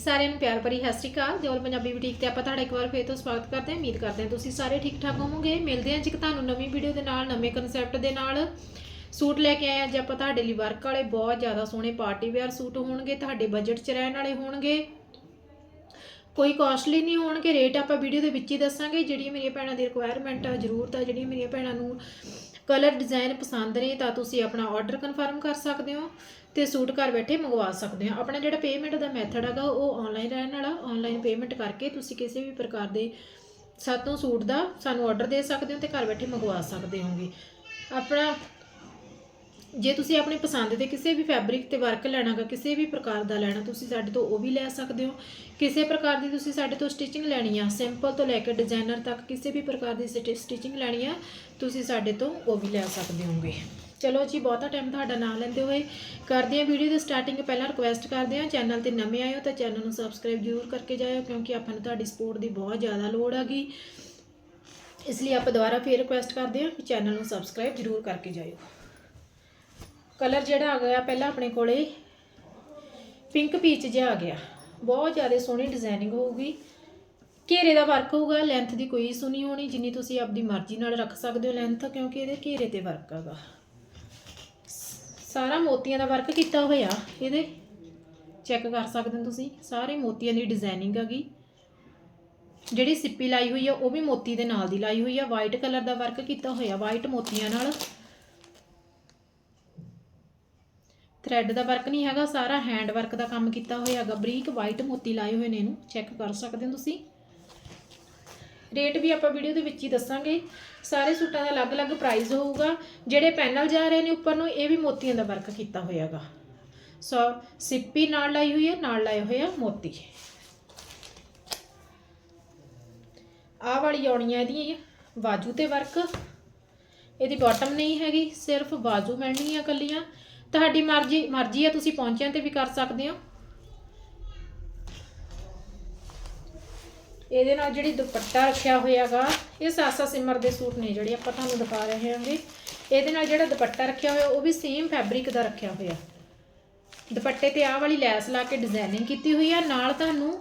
ਸਾਰਿਆਂ ਨੂੰ ਪਿਆਰ ਭਰੀ ਸਤਿ ਸ਼੍ਰੀ ਅਕਾਲ। ਦਿਓਲ ਪੰਜਾਬੀ ਬੁਟੀਕ ਤੇ ਆਪਾਂ ਤੁਹਾਡਾ ਇੱਕ ਵਾਰ ਫੇਰ ਤੋਂ ਸਵਾਗਤ ਕਰਦੇ ਹਾਂ। ਉਮੀਦ ਕਰਦੇ ਹਾਂ ਤੁਸੀਂ ਸਾਰੇ ਠੀਕ ਠਾਕ ਹੋਵੋਗੇ। ਮਿਲਦੇ ਹਾਂ ਜੀ ਤੁਹਾਨੂੰ ਨਵੀਂ ਵੀਡੀਓ ਦੇ ਨਾਲ, ਨਵੇਂ ਕਨਸੈਪਟ ਦੇ ਨਾਲ। ਸੂਟ ਲੈ ਕੇ ਆਏ ਅੱਜ ਆਪਾਂ ਤੁਹਾਡੇ ਲਈ ਵਰਕ ਵਾਲੇ। ਬਹੁਤ ਜ਼ਿਆਦਾ ਸੋਹਣੇ ਪਾਰਟੀ ਵੇਅਰ ਸੂਟ ਹੋਣਗੇ, ਤੁਹਾਡੇ ਬਜਟ 'ਚ ਰਹਿਣ ਵਾਲੇ ਹੋਣਗੇ। ਕੋਈ ਕਾਸਟਲੀ ਨਹੀਂ ਹੋਣਗੇ। ਰੇਟ ਆਪਾਂ ਵੀਡੀਓ ਦੇ ਵਿੱਚ ਹੀ ਦੱਸਾਂਗੇ। ਜਿਹੜੀਆਂ ਮੇਰੀਆਂ ਭੈਣਾਂ ਦੀ ਰਿਕੁਆਇਰਮੈਂਟ ਆ, ਜ਼ਰੂਰਤ ਆ, ਜਿਹੜੀਆਂ ਮੇਰੀਆਂ ਭੈਣਾਂ ਨੂੰ ਕਲਰ ਡਿਜ਼ਾਈਨ ਪਸੰਦ ਨੇ ਤਾਂ ਤੁਸੀਂ ਆਪਣਾ ਆਰਡਰ ਕਨਫਰਮ ਕਰ ਸਕਦੇ ਹੋ ਤੇ ਸੂਟ ਘਰ ਬੈਠੇ ਮੰਗਵਾ ਸਕਦੇ ਹੋ। ਆਪਣਾ ਜਿਹੜਾ ਪੇਮੈਂਟ ਦਾ ਮੈਥਡ ਹੈਗਾ, ਉਹ ਆਨਲਾਈਨ ਰਹਿਣ ਵਾਲਾ। ਆਨਲਾਈਨ ਪੇਮੈਂਟ ਕਰਕੇ ਤੁਸੀਂ ਕਿਸੇ ਵੀ ਪ੍ਰਕਾਰ ਦੇ ਸਾਤੋਂ ਸੂਟ ਦਾ ਸਾਨੂੰ ਆਰਡਰ ਦੇ ਸਕਦੇ ਹੋ ਤੇ ਘਰ ਬੈਠੇ ਮੰਗਵਾ ਸਕਦੇ ਹੋਗੇ। ਆਪਣਾ ਜੇ ਤੁਸੀਂ ਆਪਣੀ ਪਸੰਦ ਦੇ ਕਿਸੇ ਵੀ ਫੈਬਰਿਕ ਤੇ ਵਰਕ ਲੈਣਾਗਾ ਕਿਸੇ ਵੀ ਪ੍ਰਕਾਰ ਦਾ ਲੈਣਾ, ਤੁਸੀਂ ਸਾਡੇ ਤੋਂ ਉਹ ਵੀ ਲੈ ਸਕਦੇ ਹੋ। ਕਿਸੇ ਪ੍ਰਕਾਰ ਦੀ ਤੁਸੀਂ ਸਾਡੇ ਤੋਂ ਸਟਿਚਿੰਗ ਲੈਣੀ ਆ ਸਿੰਪਲ ਤੋਂ ਲੈ ਕੇ ਡਿਜ਼ਾਈਨਰ ਤੱਕ ਕਿਸੇ ਵੀ ਪ੍ਰਕਾਰ ਦੀ ਸਟਿਚਿੰਗ ਲੈਣੀ ਆ, ਤੁਸੀਂ ਸਾਡੇ ਤੋਂ ਉਹ ਵੀ ਲੈ ਸਕਦੇ ਹੋਗੇ ਚਲੋ ਜੀ, ਬਹੁਤਾ ਟਾਈਮ ਤੁਹਾਡਾ ਨਾਮ ਲੈਂਦੇ ਹੋਏ, ਕਰਦੇ ਹਾਂ ਵੀਡੀਓ ਦੀ ਸਟਾਰਟਿੰਗ ਪਹਿਲਾਂ ਰਿਕੁਐਸਟ ਕਰਦੇ ਹਾਂ ਚੈਨਲ ਤੇ ਨਵੇਂ ਆਏ ਹੋ ਤਾਂ ਚੈਨਲ ਨੂੰ ਸਬਸਕ੍ਰਾਈਬ ਜ਼ਰੂਰ ਕਰਕੇ ਜਾਇਓ, ਕਿਉਂਕਿ ਆਪਾਂ ਨੂੰ ਤੁਹਾਡੀ ਸਪੋਰਟ ਦੀ ਬਹੁਤ ਜ਼ਿਆਦਾ ਲੋੜ ਹੈਗੀ ਇਸ ਲਈ ਆਪਾਂ ਦੁਬਾਰਾ ਫੇਰ ਰਿਕੁਐਸਟ ਕਰਦੇ ਹਾਂ ਕਿ ਚੈਨਲ ਨੂੰ ਸਬਸਕ੍ਰਾਈਬ ਜ਼ਰੂਰ ਕਰਕੇ ਜਾਇਓ। ਕਲਰ ਜਿਹੜਾ ਆ ਗਿਆ ਪਹਿਲਾਂ ਆਪਣੇ ਕੋਲੇ ਪਿੰਕ ਪੀਚ ਜਿਹਾ ਆ ਗਿਆ। ਬਹੁਤ ਜ਼ਿਆਦਾ ਸੋਹਣੀ ਡਿਜ਼ਾਈਨਿੰਗ ਹੋਊਗੀ। ਘੇਰੇ ਦਾ ਵਰਕ ਹੋਊਗਾ ਲੈਂਥ ਦੀ ਕੋਈ ਇਸ਼ੂ ਨਹੀਂ ਹੋਣੀ, ਜਿੰਨੀ ਤੁਸੀਂ ਆਪਦੀ ਮਰਜ਼ੀ ਨਾਲ ਰੱਖ ਸਕਦੇ ਹੋ ਲੈਂਥ ਕਿਉਂਕਿ ਇਹਦੇ ਘੇਰੇ ਤੇ ਵਰਕ ਹੈਗਾ। ਸਾਰਾ ਮੋਤੀਆਂ ਦਾ ਵਰਕ ਕੀਤਾ ਹੋਇਆ, ਇਹਦੇ ਚੈੱਕ ਕਰ ਸਕਦੇ ਹੋ ਤੁਸੀਂ, ਸਾਰੇ ਮੋਤੀਆਂ ਦੀ ਡਿਜ਼ਾਈਨਿੰਗ ਹੈਗੀ। ਜਿਹੜੀ ਸਿੱਪੀ ਲਾਈ ਹੋਈ ਆ, ਉਹ ਵੀ ਮੋਤੀ ਦੇ ਨਾਲ ਦੀ ਲਾਈ ਹੋਈ ਆ ਵਾਈਟ ਕਲਰ ਦਾ ਵਰਕ ਕੀਤਾ ਹੋਇਆ ਵਾਈਟ ਮੋਤੀਆਂ ਨਾਲ। ਥ੍ਰੈਡ ਦਾ ਵਰਕ ਨਹੀਂ ਹੈਗਾ, ਸਾਰਾ ਹੈਂਡ ਵਰਕ ਦਾ ਕੰਮ ਕੀਤਾ ਹੋਇਆ ਹੈਗਾ। ਬਰੀਕ ਵਾਈਟ ਮੋਤੀ ਲਾਏ ਹੋਏ ਨੇ ਇਹਨੂੰ। ਚੈੱਕ ਕਰ ਸਕਦੇ ਹੋ ਤੁਸੀਂ। ਰੇਟ ਵੀ ਆਪਾਂ ਵੀਡੀਓ ਦੇ ਵਿੱਚ ਹੀ ਦੱਸਾਂਗੇ। ਸਾਰੇ ਸੂਟਾਂ ਦਾ ਅਲੱਗ-ਅਲੱਗ ਪ੍ਰਾਈਸ ਹੋਊਗਾ। ਜਿਹੜੇ ਪੈਨਲ ਜਾ ਰਹੇ ਨੇ ਉੱਪਰ ਨੂੰ, ਇਹ ਵੀ ਮੋਤੀਆਂ ਦਾ ਵਰਕ ਕੀਤਾ ਹੋਇਆ ਹੈਗਾ। ਸੋ ਸਿੱਪੀ ਨਾਲ ਲਾਈ ਹੋਈ ਹੈ, ਨਾਲ ਲਾਏ ਹੋਏ ਆ ਮੋਤੀ। ਆਹ ਵਾਲੀ ਆਉਣੀ ਹੈ ਇਹਦੀ ਬਾਜੂ ਤੇ ਵਰਕ ਇਹਦੀ ਬਾਟਮ ਨਹੀਂ ਹੈਗੀ, ਸਿਰਫ ਬਾਜੂ ਮਿਲਣੀ ਆ ਕੱਲੀਆਂ ਤੁਹਾਡੀ ਮਰਜ਼ੀ ਮਰਜ਼ੀ ਆ, ਤੁਸੀਂ ਪਹੁੰਚਿਆਂ ਤੇ ਵੀ ਕਰ ਸਕਦੇ ਹੋ। ਇਹਦੇ ਨਾਲ ਜਿਹੜੀ ਦੁਪੱਟਾ ਰੱਖਿਆ ਹੋਇਆਗਾ, ਇਹ ਸਾਸਾ ਸਿਮਰ ਦੇ ਸੂਟ ਨੇ ਜਿਹੜੇ ਆਪਾਂ ਤੁਹਾਨੂੰ ਦਿਖਾ ਰਹੇ ਹਾਂਗੇ। ਇਹਦੇ ਨਾਲ ਜਿਹੜਾ ਦੁਪੱਟਾ ਰੱਖਿਆ ਹੋਇਆ, ਉਹ ਵੀ ਸੇਮ ਫੈਬਰਿਕ ਦਾ ਰੱਖਿਆ ਹੋਇਆ। ਦੁਪੱਟੇ ਤੇ ਆਹ ਵਾਲੀ ਲੈਸ ਲਾ ਕੇ ਡਿਜ਼ਾਈਨਿੰਗ ਕੀਤੀ ਹੋਈ ਆ, ਨਾਲ ਤੁਹਾਨੂੰ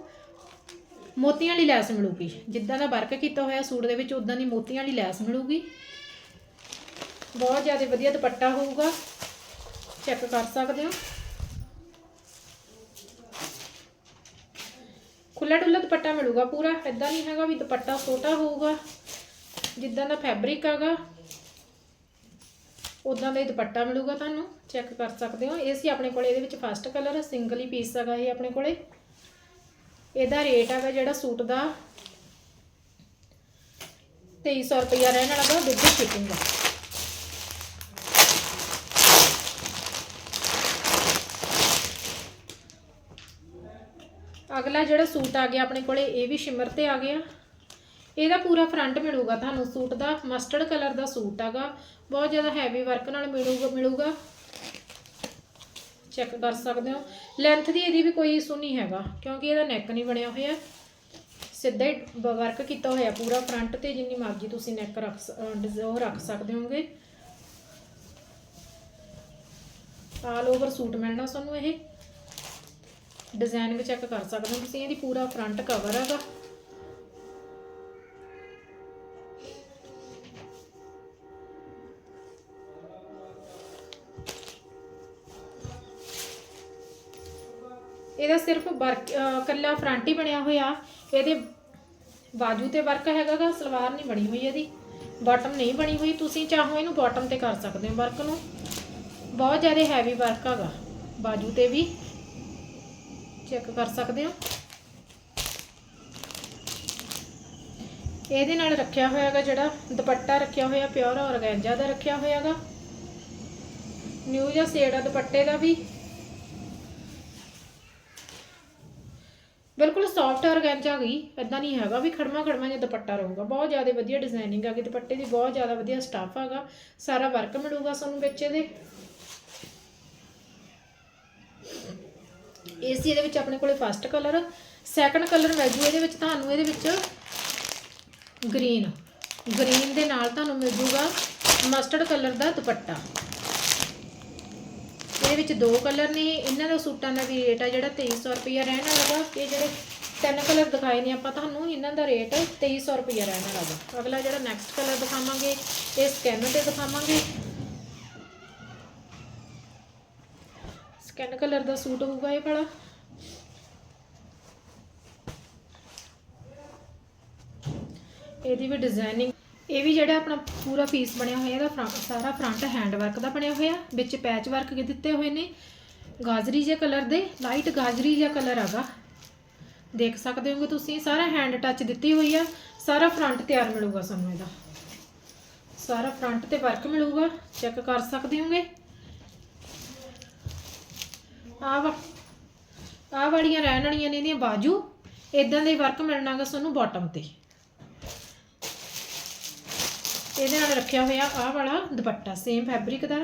ਮੋਤੀਆਂ ਵਾਲੀ ਲੈਸ ਮਿਲੂਗੀ। ਜਿੱਦਾਂ ਦਾ ਵਰਕ ਕੀਤਾ ਹੋਇਆ ਸੂਟ ਦੇ ਵਿੱਚ, ਉਦਾਂ ਦੀ ਮੋਤੀਆਂ ਵਾਲੀ ਲੈਸ ਮਿਲੂਗੀ। ਬਹੁਤ ਜ਼ਿਆਦਾ ਵਧੀਆ ਦੁਪੱਟਾ ਹੋਊਗਾ। ਚੈੱਕ ਕਰ ਸਕਦੇ ਹੋ। ਖੁੱਲਾ ਡੁੱਲਾ ਦੁਪੱਟਾ ਮਿਲੂਗਾ ਪੂਰਾ। ਇਦਾਂ ਨਹੀਂ ਹੈਗਾ ਵੀ ਦੁਪੱਟਾ ਛੋਟਾ ਹੋਊਗਾ। ਜਿੱਦਾਂ ਦਾ ਫੈਬਰਿਕ ਹੈਗਾ ਉਦਾਂ ਦਾ ਹੀ ਦੁਪੱਟਾ ਮਿਲੂਗਾ ਤੁਹਾਨੂੰ। ਚੈੱਕ ਕਰ ਸਕਦੇ ਹੋ। ਇਹ ਸੀ ਆਪਣੇ ਕੋਲੇ, ਇਹਦੇ ਵਿੱਚ ਫਸਟ ਕਲਰ ਸਿੰਗਲ ਹੀ ਪੀਸ ਹੈਗਾ ਇਹ ਆਪਣੇ ਕੋਲੇ। ਇਹਦਾ ਰੇਟ ਹੈਗਾ ਜਿਹੜਾ ਸੂਟ ਦਾ 2300 ਰੁਪਇਆ ਰਹਿਣ ਵਾਲਾ ਗਾ ਵਿਦ ਸ਼ਿਪਿੰਗ ਦਾ। ਅਗਲਾ ਜਿਹੜਾ ਸੂਟ ਆ ਗਿਆ ਆਪਣੇ ਕੋਲੇ, ਇਹ ਵੀ ਸ਼ਿਮਰ ਤੇ ਆ ਗਿਆ। ਇਹਦਾ ਪੂਰਾ ਫਰੰਟ ਮਿਲੂਗਾ ਤੁਹਾਨੂੰ, ਸੂਟ ਦਾ ਮਸਟਰਡ ਕਲਰ ਦਾ ਸੂਟ ਹੈਗਾ। ਬਹੁਤ ਜ਼ਿਆਦਾ ਹੈਵੀ ਵਰਕ ਨਾਲ ਮਿਲੂਗਾ ਮਿਲੂਗਾ। ਚੈੱਕ ਕਰ ਸਕਦੇ ਹੋ। ਲੈਂਥ ਦੀ ਇਹਦੀ ਵੀ ਕੋਈ ਇਸ਼ੂ ਨਹੀਂ ਹੈਗਾ, ਕਿਉਂਕਿ ਇਹਦਾ ਨੈਕ ਨਹੀਂ ਬਣਿਆ ਹੋਇਆ। ਸਿੱਧਾ ਹੀ ਵਰਕ ਕੀਤਾ ਹੋਇਆ ਪੂਰਾ ਫਰੰਟ ਤੇ, ਜਿੰਨੀ ਮਰਜ਼ੀ ਤੁਸੀਂ ਨੈਕ ਰੱਖ ਸ- ਡਿਜ਼- ਉਹ ਰੱਖ ਸਕਦੇ ਹੋਗੇ ਆਲ ਓਵਰ ਸੂਟ ਮਿਲਣਾ ਤੁਹਾਨੂੰ ਇਹ। ਡਿਜ਼ਾਈਨਿੰਗ ਚੈੱਕ ਕਰ ਸਕਦੇ ਹੋ ਤੁਸੀਂ, ਇਹਦੀ ਪੂਰਾ ਫਰੰਟ ਕਵਰ ਹੈਗਾ। ਇਹਦਾ ਸਿਰਫ ਵਰਕ ਕੱਲਾ ਫਰੰਟ ਹੀ ਬਣਿਆ ਹੋਇਆ। ਇਹਦੇ ਬਾਜੂ ਤੇ ਵਰਕ ਹੈਗਾਗਾ, ਸਲਵਾਰ ਨਹੀਂ ਬਣੀ ਹੋਈ ਇਹਦੀ। ਬਾਟਮ ਨਹੀਂ ਬਣੀ ਹੋਈ, ਤੁਸੀਂ ਚਾਹੋ ਇਹਨੂੰ ਬਾਟਮ ਤੇ ਕਰ ਸਕਦੇ ਹੋ ਵਰਕ ਨੂੰ। ਬਹੁਤ ਜ਼ਿਆਦਾ ਹੈਵੀ ਵਰਕ ਹੈਗਾ, ਬਾਜੂ ਤੇ ਵੀ। ਚੈੱਕ ਕਰ ਸਕਦੇ ਹੋ। ਇਹਦੇ ਨਾਲ ਰੱਖਿਆ ਹੋਇਆਗਾ ਜਿਹੜਾ ਦੁਪੱਟਾ ਰੱਖਿਆ ਹੋਇਆ, ਪਿਓਰ ਔਰਗੈਂਜਾ ਦਾ ਰੱਖਿਆ ਹੋਇਆਗਾ। ਨਿਊ ਜਾਂ ਸੇਡ ਦੁਪੱਟੇ ਦਾ ਵੀ। ਬਿਲਕੁਲ ਸੌਫਟ ਔਰਗੈਂਜਾ ਗਈ ਇਦਾਂ ਨਹੀਂ ਹੈਗਾ ਵੀ ਖੜਮਾ ਖੜਮਾ ਜਿਹਾ ਦੁਪੱਟਾ ਰਹੂਗਾ। ਬਹੁਤ ਜ਼ਿਆਦਾ ਵਧੀਆ ਡਿਜ਼ਾਈਨਿੰਗ ਗਈ ਦੁਪੱਟੇ ਦੀ ਬਹੁਤ ਜ਼ਿਆਦਾ ਵਧੀਆ ਸਟਾਫ ਹੈਗਾ ਸਾਰਾ ਵਰਕ ਮਿਲੂਗਾ ਤੁਹਾਨੂੰ ਵਿੱਚ ਇਹਦੇ। ਇਸ ਇਹਦੇ ਵਿੱਚ ਆਪਣੇ ਕੋਲੇ ਫਸਟ ਕਲਰ ਸੈਕੰਡ ਕਲਰ ਮਿਲ ਜੂ ਇਹਦੇ ਵਿੱਚ, ਤੁਹਾਨੂੰ ਇਹਦੇ ਵਿੱਚ ਗ੍ਰੀਨ ਗ੍ਰੀਨ ਦੇ ਨਾਲ ਤੁਹਾਨੂੰ ਮਿਲ ਜੂਗਾ ਮਸਟਰਡ ਕਲਰ ਦਾ ਦੁਪੱਟਾ। ਇਹਦੇ ਵਿੱਚ ਦੋ ਕਲਰ ਨੇ, ਇਹਨਾਂ ਦਾ ਸੂਟਾਂ ਦਾ ਵੀ ਰੇਟ ਆ ਜਿਹੜਾ 2300 ਰੁਪਇਆ ਰਹਿਣ ਵਾਲਾ ਵਾ, ਇਹ ਜਿਹੜੇ ਤਿੰਨ ਕਲਰ ਦਿਖਾਏ ਨੇ ਆਪਾਂ ਤੁਹਾਨੂੰ, ਇਹਨਾਂ ਦਾ ਰੇਟ 2300 ਰੁਪਇਆ ਰਹਿਣ ਵਾਲਾ ਵਾ। ਅਗਲਾ ਜਿਹੜਾ ਨੈਕਸਟ ਕਲਰ ਦਿਖਾਵਾਂਗੇ, ਇਹ ਸਕੈਨ ਤੇ ਦਿਖਾਵਾਂਗੇ। ਸਕੈਨ ਕਲਰ ਦਾ ਸੂਟ ਹੋਊਗਾ ਇਹ ਵਾਲਾ। ਇਹਦੀ ਵੀ ਡਿਜ਼ਾਈਨਿੰਗ ਇਹ ਵੀ ਜਿਹੜਾ ਆਪਣਾ ਪੂਰਾ ਪੀਸ ਬਣਿਆ ਹੋਇਆ, ਇਹਦਾ ਫਰੰਟ ਸਾਰਾ ਫਰੰਟ ਹੈਂਡ ਵਰਕ ਦਾ ਬਣਿਆ ਹੋਇਆ, ਵਿੱਚ ਪੈਚ ਵਰਕ ਦਿੱਤੇ ਹੋਏ ਨੇ। ਗਾਜਰੀ ਜਿਹੇ ਕਲਰ ਦੇ ਲਾਈਟ ਗਾਜਰੀ ਜਿਹਾ ਕਲਰ ਹੈਗਾ ਦੇਖ ਸਕਦੇ ਹੋਗੇ ਤੁਸੀਂ, ਸਾਰਾ ਹੈਂਡ ਟੱਚ ਦਿੱਤੀ ਹੋਈ ਆ, ਸਾਰਾ ਫਰੰਟ ਤਿਆਰ ਮਿਲੂਗਾ ਸਾਨੂੰ ਇਹਦਾ। ਸਾਰਾ ਫਰੰਟ ਤੇ ਵਰਕ ਮਿਲੂਗਾ ਚੈੱਕ ਕਰ ਸਕਦੇ ਹੋਗੇ। ਆਹ ਵਾ। ਆਹ ਵਾਲੀਆਂ ਰਹਿਣ ਵਾਲੀਆਂ ਨੇ ਇਹਦੀਆਂ ਬਾਜੂ। ਇਦਾਂ ਦੇ ਵਰਕ ਮਿਲਣਾਗਾ ਤੁਹਾਨੂੰ ਬਾਟਮ ਤੇ। ਇਹਦੇ ਨਾਲ ਰੱਖਿਆ ਹੋਇਆ ਆਹ ਵਾਲਾ ਦੁਪੱਟਾ ਸੇਮ ਫੈਬਰਿਕ ਦਾ।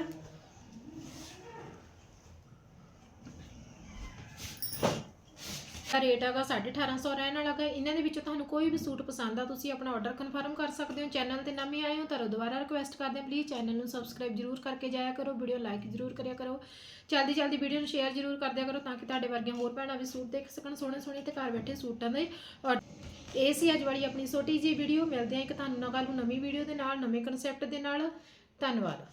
ਦਾ ਰੇਟ ਹੈਗਾ 1850 ਰਹਿਣ ਵਾਲਾ ਗਾ। ਇਹਨਾਂ ਦੇ ਵਿੱਚੋਂ ਤੁਹਾਨੂੰ ਕੋਈ ਵੀ ਸੂਟ ਪਸੰਦ ਆ, ਤੁਸੀਂ ਆਪਣਾ ਆਰਡਰ ਕਨਫਰਮ ਕਰ ਸਕਦੇ ਹੋ। ਚੈਨਲ ਤੇ ਨਵੇਂ ਆਏ ਹੋ ਤਾਂ ਦੁਬਾਰਾ ਰਿਕੁਐਸਟ ਕਰਦੇ ਹਾਂ ਪਲੀਜ਼ ਚੈਨਲ ਨੂੰ ਸਬਸਕ੍ਰਾਈਬ ਜਰੂਰ ਕਰਕੇ ਜਾਇਆ ਕਰੋ ਵੀਡੀਓ ਲਾਈਕ ਜਰੂਰ ਕਰਿਆ ਕਰੋ। ਜਲਦੀ ਜਲਦੀ ਵੀਡੀਓ ਨੂੰ ਸ਼ੇਅਰ ਜਰੂਰ ਕਰ ਦਿਆ ਕਰੋ ਤਾਂ ਕਿ ਤੁਹਾਡੇ ਵਰਗੀਆਂ ਹੋਰ ਭੈਣਾਂ ਵੀ ਸੂਟ ਦੇਖ ਸਕਣ, ਸੋਹਣੇ ਸੋਹਣੇ ਤੇ ਘਰ ਬੈਠੇ ਸੂਟਾਂ ਦੇ ਔਰ ਇਹ ਸੀ ਅੱਜ ਵਾਲੀ ਆਪਣੀ ਛੋਟੀ ਜਿਹੀ ਵੀਡੀਓ ਮਿਲਦੇ ਹਾਂ ਇੱਕ ਤੁਹਾਨੂੰ ਨਾਲ ਕੱਲ੍ਹ ਨੂੰ ਨਵੀਂ ਵੀਡੀਓ ਦੇ ਨਾਲ, ਨਵੇਂ ਕਨਸੈਪਟ ਦੇ ਨਾਲ। ਧੰਨਵਾਦ।